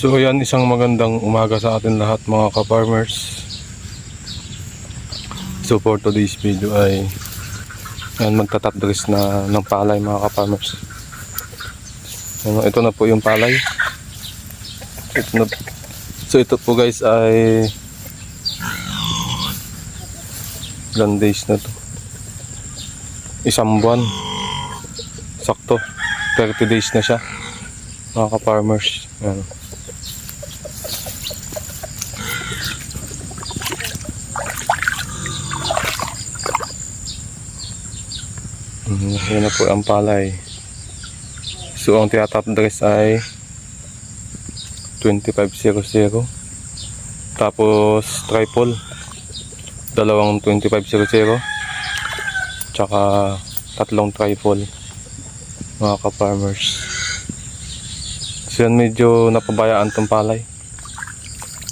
So ayan, isang magandang umaga sa atin lahat mga ka-farmers. So for today's video ay yan, magtatap dress na ng palay mga ka-farmers. Ano, ito na po yung palay. Ito na, so ito po guys ay ilang days na to. Isang buwan. Sakto. 30 days na siya. Mga ka-farmers. Yan. Yan na po ang palay. So ang tiyatap dress ay 2500. Tapos triple dalawang 2500. Tsaka tatlong triple mga ka-farmers. So yan medyo napabayaan tong palay.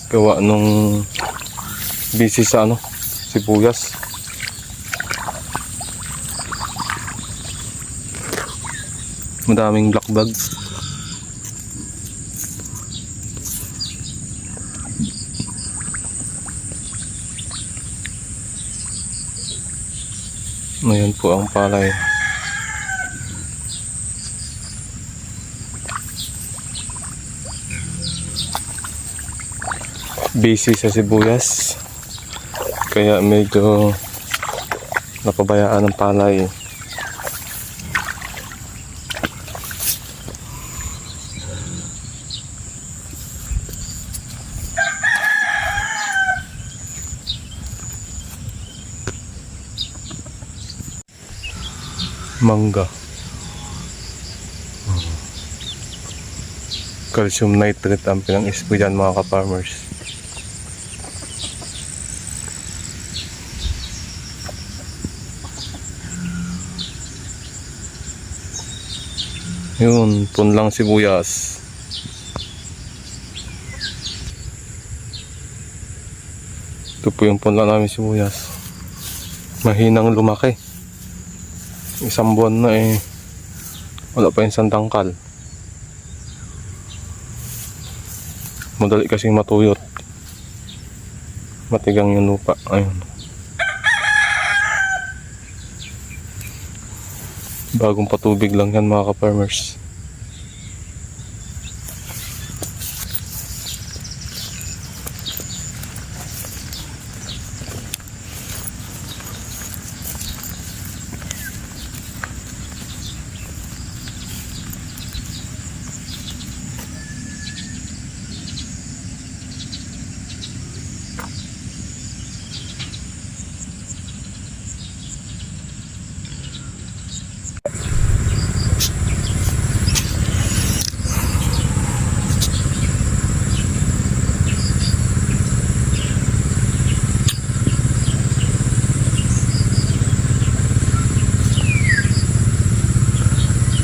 Gawa nung busy sa ano, sibuyas. Madaming black bags. Ngayon po ang palay. Busy sa sibuyas. Kaya medyo napabayaan ng palay. Mangga. Calcium nitrate ang pinang-ispo dyan mga ka-farmers. Yun, punlang sibuyas. Ito po yung punla namin sibuyas. Mahinang lumaki. Isang buwan na eh. Wala pa yung sandangkal. Madali kasing matuyot. Matigang yung lupa. Ayun. Bagong patubig lang yan mga ka-farmers.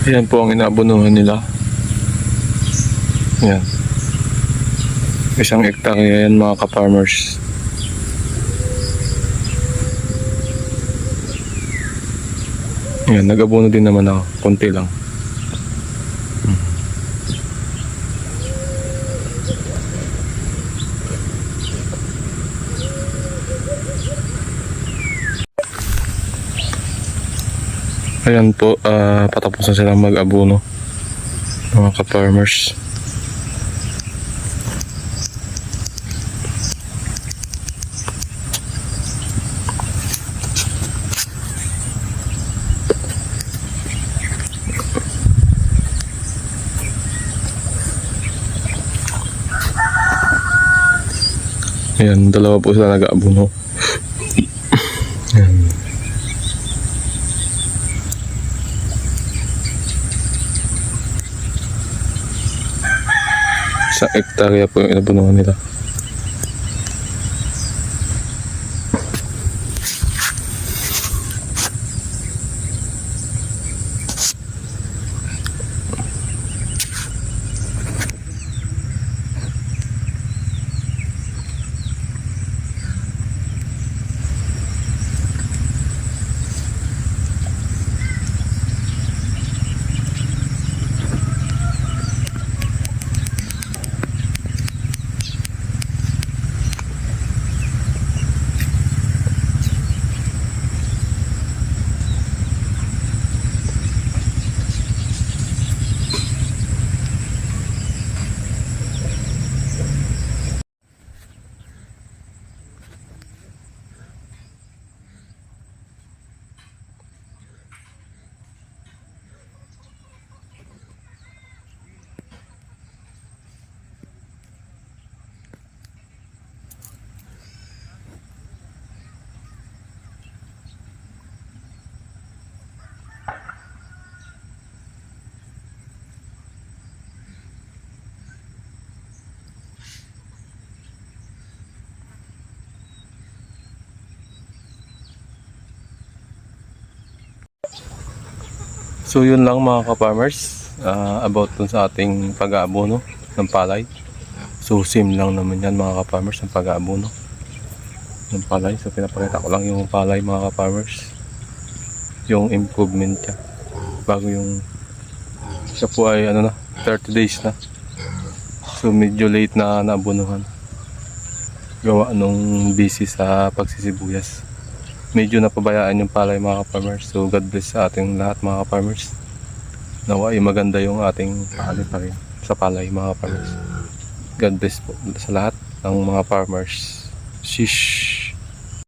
Yan po ang inaabonuhan nila. Yan. Isang hektarya yan mga ka-farmers. Yan, nag-abono din naman ako. Konti lang. Ayan po, ah, patapos na silang mag-abono. Mga ka-farmers. Ayan, dalawa po sila nag-aabono. Ayan. Sa hektarya po yung inabunuhan nila. So yun lang mga ka-farmers ah, about dun sa ating pag-aabono ng palay. So same lang naman yan mga ka-farmers ng pag-aabono ng palay. So pinapakita ko lang yung palay mga ka-farmers. Yung improvement niya. Bago yung siya po ay ano na 30 days na. So medyo late na naabonohan. Gawa nung busy sa pagsisibuyas medyo napabayaan yung palay mga ka-farmers. So God bless sa ating lahat mga ka-farmers. Nawa ay maganda yung ating palay pa rin sa palay mga ka-farmers. God bless po sa lahat ng mga farmers. Shish!